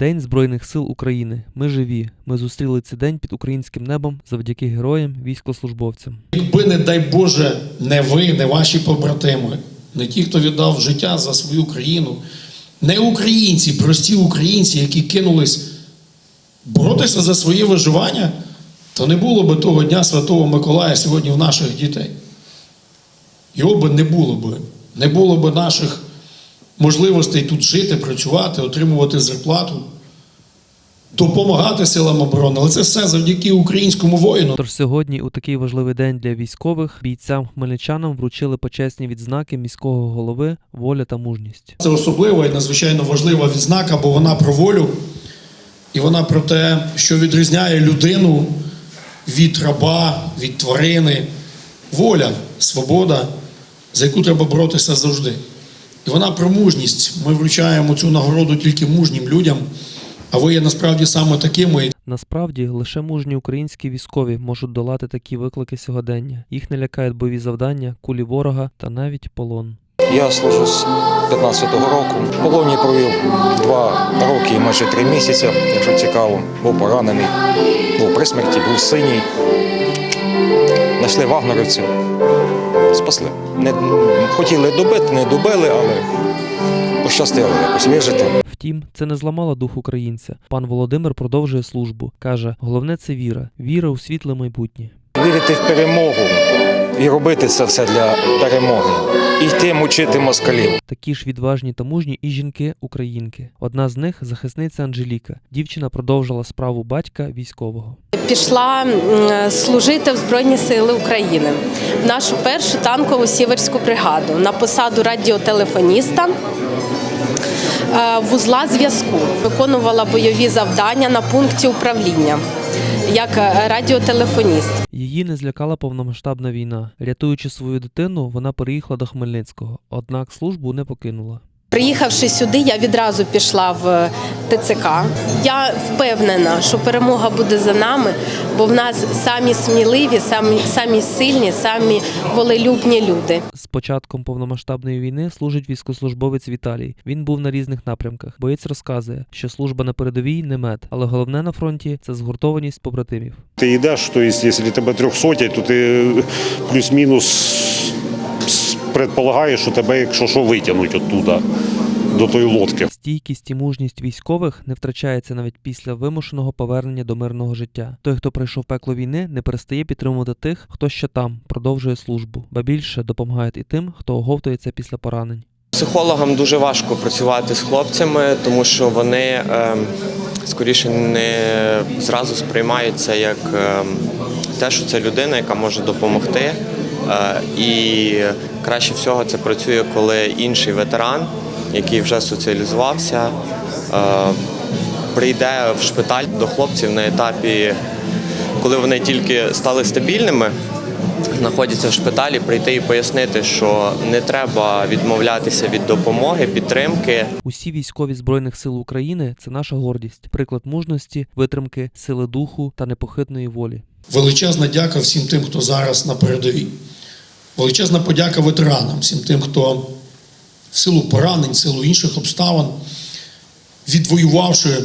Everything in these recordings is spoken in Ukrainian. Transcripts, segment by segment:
День Збройних сил України. Ми живі. Ми зустріли цей день під українським небом завдяки героям, військовослужбовцям. Якби, не дай Боже, не ви, не ваші побратими, не ті, хто віддав життя за свою країну, не українці, прості українці, які кинулись боротися за своє виживання, то не було би того Дня Святого Миколая сьогодні в наших дітей. Його би не було би. Не було би наших можливостей тут жити, працювати, отримувати зарплату, допомагати силам оборони. Але це все завдяки українському воїну. Тож сьогодні, у такий важливий день для військових, бійцям хмельничанам вручили почесні відзнаки міського голови воля та мужність. Це особлива і надзвичайно важлива відзнака, бо вона про волю, і вона про те, що відрізняє людину від раба, від тварини. Воля, свобода, за яку треба боротися завжди. І вона про мужність. Ми вручаємо цю нагороду тільки мужнім людям, а ви є насправді саме такими. Насправді лише мужні українські військові можуть долати такі виклики сьогодення. Їх не лякають бойові завдання, кулі ворога та навіть полон. Я служу з 15-го року. В полоні провів два роки і майже три місяці, якщо цікаво. Був поранений, був при смерті, був синій. Знайшли вагнерівців, спасли. Не, хотіли добити, не добили, але пощастило якось вижити. Втім, це не зламало дух українця. Пан Володимир продовжує службу. каже: головне це віра, віра у світле майбутнє. Вірити в перемогу і робити це все для перемоги. І йти мучити москалів. Такі ж відважні та мужні і жінки-українки. Одна з них захисниця Анжеліка. Дівчина продовжила справу батька військового. Пішла м, служити в Збройні Сили України в нашу першу танкову сіверську бригаду на посаду радіотелефоніста. е, Вузла зв'язку виконувала бойові завдання на пункті управління як е, радіотелефоніст. Її не злякала повномасштабна війна. Рятуючи свою дитину, вона переїхала до Хмельницького, однак службу не покинула. Приїхавши сюди, я відразу пішла в ТЦК. Я впевнена, що перемога буде за нами, бо в нас самі сміливі, самі, самі сильні, самі волелюбні люди. З початком повномасштабної війни служить військовослужбовець Віталій. Він був на різних напрямках. Боєць розказує, що служба на передовій не мед, але головне на фронті це згуртованість побратимів. Ти йдеш, то есть, якщо тебе трьохсотять, то ти плюс-мінус предполагаєш, що тебе, якщо що, витягнуть оттуда, до тої лодки. Стійкість і мужність військових не втрачається навіть після вимушеного повернення до мирного життя. Той, хто пройшов пекло війни, не перестає підтримувати тих, хто ще там продовжує службу, ба більше допомагають і тим, хто оговтується після поранень. Психологам дуже важко працювати з хлопцями, тому що вони е, скоріше не зразу сприймають це як е, те, що це людина, яка може допомогти. Е, і краще всього це працює, коли інший ветеран, який вже соціалізувався, е, прийде в шпиталь до хлопців на етапі, коли вони тільки стали стабільними знаходяться в шпиталі, прийти і пояснити, що не треба відмовлятися від допомоги, підтримки. Усі військові збройних сил України це наша гордість, приклад мужності, витримки, сили духу та непохитної волі. Величезна дяка всім тим, хто зараз на передовій. Величезна подяка ветеранам, всім тим, хто в силу поранень, в силу інших обставин, відвоювавши,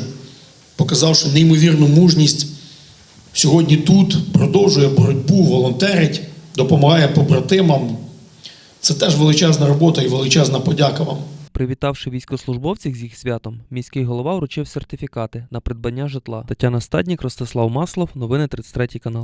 показавши неймовірну мужність, сьогодні тут продовжує боротьбу, волонтерить, допомагає побратимам. Це теж величезна робота і величезна подяка вам. Привітавши військовослужбовців з їх святом, міський голова вручив сертифікати на придбання житла. Тетяна Стаднік, Ростислав Маслов, новини 33 канал.